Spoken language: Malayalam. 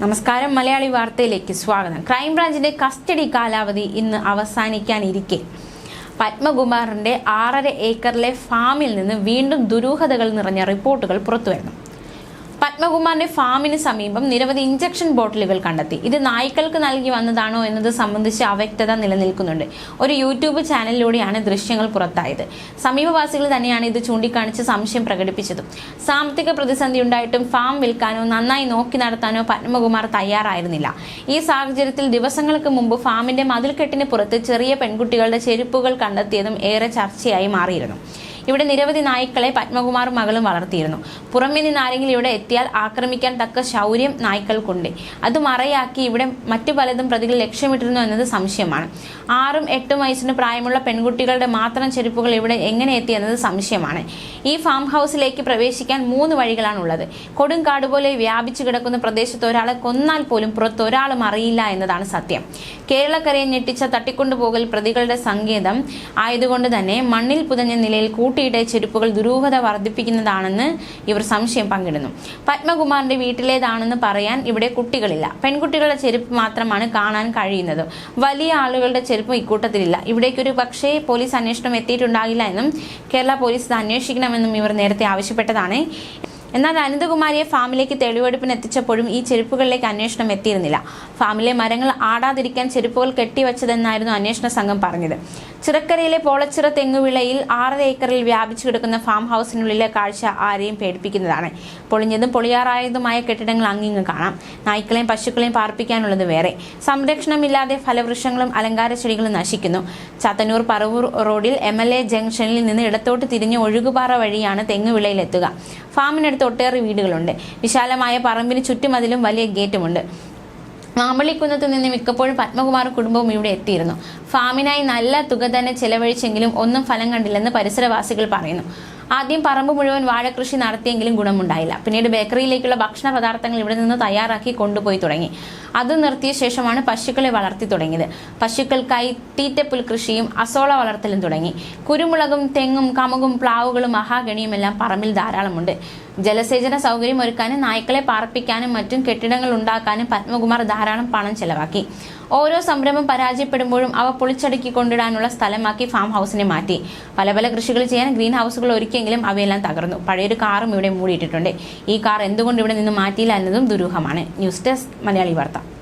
നമസ്കാരം. മലയാളി വാർത്തയിലേക്ക് സ്വാഗതം. ക്രൈംബ്രാഞ്ചിന്റെ കസ്റ്റഡി കാലാവധി ഇന്ന് അവസാനിക്കാനിരിക്കെ. പത്മകുമാറിന്റെ ആറര ഏക്കറിലെ ഫാമിൽ നിന്ന് വീണ്ടും ദുരൂഹതകൾ നിറഞ്ഞ റിപ്പോർട്ടുകൾ പുറത്തുവരുന്നു. പത്മകുമാറിന്റെ ഫാമിന് സമീപം നിരവധി ഇഞ്ചക്ഷൻ ബോട്ടിലുകൾ കണ്ടെത്തി. ഇത് നായ്ക്കൾക്ക് നൽകി വന്നതാണോ എന്നത് സംബന്ധിച്ച് അവ്യക്തത നിലനിൽക്കുന്നുണ്ട്. ഒരു യൂട്യൂബ് ചാനലിലൂടെയാണ് ദൃശ്യങ്ങൾ പുറത്തായത്. സമീപവാസികൾ തന്നെയാണ് ഇത് ചൂണ്ടിക്കാണിച്ച് സംശയം പ്രകടിപ്പിച്ചതും. സാമ്പത്തിക പ്രതിസന്ധി ഉണ്ടായിട്ടും ഫാം വിൽക്കാനോ നന്നായി നോക്കി നടത്താനോ പത്മകുമാർ തയ്യാറായിരുന്നില്ല. ഈ സാഹചര്യത്തിൽ ദിവസങ്ങൾക്ക് മുമ്പ് ഫാമിന്റെ മതിൽക്കെട്ടിന് പുറത്ത് ചെറിയ പെൺകുട്ടികളുടെ ചെരുപ്പുകൾ കണ്ടെത്തിയതും ഏറെ ചർച്ചയായി മാറിയിരുന്നു. ഇവിടെ നിരവധി നായ്ക്കളെ പത്മകുമാറും മകളും വളർത്തിയിരുന്നു. പുറമേ നിന്ന് ആരെങ്കിലും ഇവിടെ എത്തിയാൽ ആക്രമിക്കാൻ തക്ക ശൗര്യം നായ്ക്കൾക്കുണ്ട്. അത് മറയാക്കി ഇവിടെ മറ്റു പലതും പ്രതികൾ ലക്ഷ്യമിട്ടിരുന്നു എന്നത് സംശയമാണ്. ആറും എട്ടും വയസ്സിന് പ്രായമുള്ള പെൺകുട്ടികളുടെ മാത്രം ചെരുപ്പുകൾ ഇവിടെ എങ്ങനെ എത്തി എന്നത് സംശയമാണ്. ഈ ഫാം ഹൗസിലേക്ക് പ്രവേശിക്കാൻ മൂന്ന് വഴികളാണുള്ളത്. കൊടുങ്കാട് പോലെ വ്യാപിച്ചു കിടക്കുന്ന പ്രദേശത്ത് ഒരാളെ കൊന്നാൽ പോലും പുറത്ത് ഒരാളും അറിയില്ല എന്നതാണ് സത്യം. കേരളക്കരയെ ഞെട്ടിച്ച തട്ടിക്കൊണ്ടുപോകൽ പ്രതികളുടെ സങ്കേതം ആയതുകൊണ്ട് തന്നെ മണ്ണിൽ പുതഞ്ഞ നിലയിൽ കൂട്ടിയിട്ട ചെരുപ്പുകൾ ദുരൂഹത വർദ്ധിപ്പിക്കുന്നതാണെന്ന് ഇവർ സംശയം പങ്കിടുന്നു. പത്മകുമാറിന്റെ വീട്ടിലേതാണെന്ന് പറയാൻ ഇവിടെ കുട്ടികളില്ല. പെൺകുട്ടികളുടെ ചെരുപ്പ് മാത്രമാണ് കാണാൻ കഴിയുന്നത്. വലിയ ആളുകളുടെ ചെരുപ്പ് ഇക്കൂട്ടത്തിലില്ല. ഇവിടേക്കൊരു പക്ഷേ പോലീസ് അന്വേഷണം എത്തിയിട്ടുണ്ടാകില്ല എന്നും കേരള പോലീസ് അന്വേഷിക്കണമെന്നും ഇവർ നേരത്തെ ആവശ്യപ്പെട്ടതാണ്. എന്നാൽ അനന്തകുമാരിയെ ഫാമിലേക്ക് തെളിവെടുപ്പിന് എത്തിച്ചപ്പോഴും ഈ ചെരുപ്പുകളിലേക്ക് അന്വേഷണം എത്തിയിരുന്നില്ല. ഫാമിലെ മരങ്ങൾ ആടാതിരിക്കാൻ ചെരുപ്പുകൾ കെട്ടിവച്ചതെന്നായിരുന്നു അന്വേഷണ സംഘം പറഞ്ഞത്. ചിറക്കരയിലെ പോളച്ചിറ തെങ്ങുവിളയിൽ ആറര ഏക്കറിൽ വ്യാപിച്ചു കിടക്കുന്ന ഫാം ഹൗസിനുള്ളിലെ കാഴ്ച ആരെയും പേടിപ്പിക്കുന്നതാണ്. പൊളിഞ്ഞതും പൊളിയാറായതുമായ കെട്ടിടങ്ങൾ അങ്ങിങ്ങ് കാണാം. നായ്ക്കളെയും പശുക്കളെയും പാർപ്പിക്കാനുള്ളത് വേറെ. സംരക്ഷണമില്ലാതെ ഫലവൃക്ഷങ്ങളും അലങ്കാര ചെടികളും നശിക്കുന്നു. ചാത്തന്നൂർ പറവൂർ റോഡിൽ എം ജംഗ്ഷനിൽ നിന്ന് ഇടത്തോട്ട് തിരിഞ്ഞ് ഒഴുകുപാറ വഴിയാണ് തെങ്ങുവിളയിലെത്തുക. ഫാമിനടുത്ത് ഒട്ടേറെ വീടുകളുണ്ട്. വിശാലമായ പറമ്പിന് ചുറ്റുമതിലും വലിയ ഗേറ്റുമുണ്ട്. മാമ്പള്ളിക്കുന്നത്ത് നിന്ന് മിക്കപ്പോഴും പത്മകുമാർ കുടുംബവും ഇവിടെ എത്തിയിരുന്നു. ഫാമിനായി നല്ല തുക തന്നെ ചെലവഴിച്ചെങ്കിലും ഒന്നും ഫലം കണ്ടില്ലെന്ന് പരിസരവാസികൾ പറയുന്നു. ആദ്യം പറമ്പ് മുഴുവൻ വാഴകൃഷി നടത്തിയെങ്കിലും ഗുണമുണ്ടായില്ല. പിന്നീട് ബേക്കറിയിലേക്കുള്ള ഭക്ഷണ പദാർത്ഥങ്ങൾ ഇവിടെ നിന്ന് തയ്യാറാക്കി കൊണ്ടുപോയി തുടങ്ങി. അത് നിർത്തിയ ശേഷമാണ് പശുക്കളെ വളർത്തി തുടങ്ങിയത്. പശുക്കൾക്കായി തീറ്റപ്പുൽ കൃഷിയും അസോള വളർത്തലും തുടങ്ങി. കുരുമുളകും തെങ്ങും കമുകും പ്ലാവുകളും മഹാഗണിയും എല്ലാം പറമ്പിൽ ധാരാളമുണ്ട്. ജലസേചന സൗകര്യം ഒരുക്കാനും നായ്ക്കളെ പാർപ്പിക്കാനും മറ്റും കെട്ടിടങ്ങൾ ഉണ്ടാക്കാനും പത്മകുമാർ ധാരാളം പണം ചെലവാക്കി. ഓരോ സംരംഭം പരാജയപ്പെടുമ്പോഴും അവ പൊളിച്ചടുക്കി കൊണ്ടിടാനുള്ള സ്ഥലമാക്കി ഫാം ഹൗസിനെ മാറ്റി. പല പല കൃഷികൾ ചെയ്യാൻ ഗ്രീൻ ഹൗസുകൾ ഒരുക്കിയെങ്കിലും അവയെല്ലാം തകർന്നു. പഴയൊരു കാറും ഇവിടെ മൂടിയിട്ടിട്ടുണ്ട്. ഈ കാർ എന്തുകൊണ്ട് ഇവിടെ നിന്ന് മാറ്റിയില്ല എന്നതും ദുരൂഹമാണ്. ന്യൂസ് ഡെസ്ക് മലയാളി വാർത്ത.